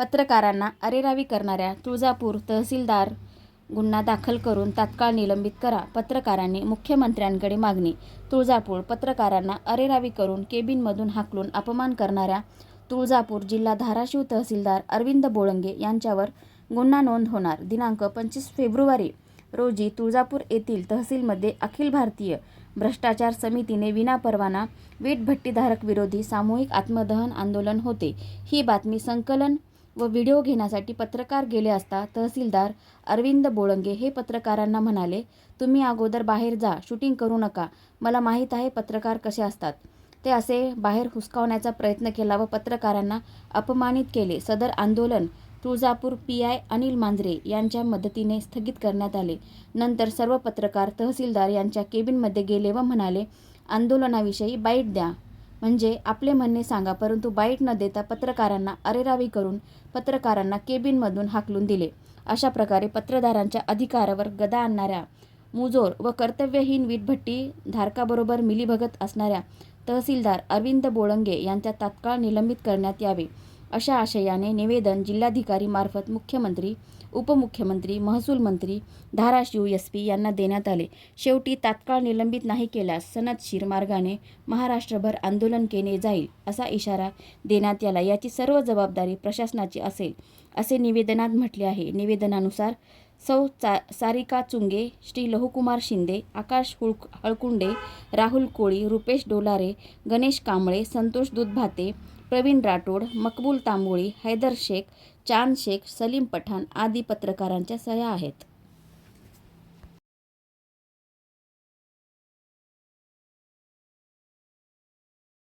पत्रकारांना अरेरावी करणाऱ्या तुळजापूर तहसीलदार गुन्हा दाखल करून तात्काळ निलंबित करा पत्रकारांनी मुख्यमंत्र्यांकडे मागणी. तुळजापूर पत्रकारांना अरेरावी करून केबिनमधून हाकलून अपमान करणाऱ्या तुळजापूर जिल्हा धाराशिव तहसीलदार अरविंद बोळंगे यांच्यावर गुन्हा नोंद होणार. दिनांक पंचवीस फेब्रुवारी रोजी तुळजापूर येथील तहसीलमध्ये अखिल भारतीय भ्रष्टाचार समितीने विनापरवाना वीटभट्टीधारक विरोधी सामूहिक आत्मदहन आंदोलन होते. ही बातमी संकलन व व्हिडिओ घेण्यासाठी पत्रकार गेले असता तहसीलदार अरविंद बोळंगे हे पत्रकारांना म्हणाले तुम्ही अगोदर बाहेर जा शूटिंग करू नका. मला माहीत आहे पत्रकार कसे असतात. ते असे बाहेर हुसकावण्याचा प्रयत्न केला व पत्रकारांना अपमानित केले. सदर आंदोलन तुळजापूर पी आय अनिल मांजरे यांच्या मदतीने स्थगित करण्यात आले. नंतर सर्व पत्रकार तहसीलदार यांच्या केबिनमध्ये गेले व म्हणाले आंदोलनाविषयी बाईट द्या. म्हणजे आपले म्हणणे सांगा परंतु बाईट न देता पत्रकारांना अरेरावी करून पत्रकारांना केबिनमधून हाकलून दिले. अशा प्रकारे पत्रधारांच्या अधिकारावर गदा आणणाऱ्या मुजोर व कर्तव्यहीन वीटभट्टी धारकाबरोबर मिलीभगत असणाऱ्या तहसीलदार अरविंद बोळंगे यांच्या तात्काळ निलंबित करण्यात यावे. अशा आशयाने निवेदन जिल्हाधिकारी मार्फत मुख्यमंत्री उपमुख्यमंत्री महसूल मंत्री धाराशिव एस पी यांना देण्यात आले. शेवटी तात्काळ निलंबित नाही केल्यास सनदशीर मार्गाने महाराष्ट्रभर आंदोलन केले जाईल असा इशारा देण्यात आला याची सर्व जबाबदारी प्रशासनाची असेल असे निवेदनात म्हटले आहे. निवेदनानुसार सौ चा सारिका चुंगे श्री लहुकुमार शिंदे आकाश हुळ हळकुंडे राहुल कोळी रुपेश डोलारे गणेश कांबळे संतोष दुधभाते प्रवीण राठोड मकबूल तांबोळी हैदर शेख चांद शेख सलीम पठाण आदी पत्रकारांच्या सह्या आहेत.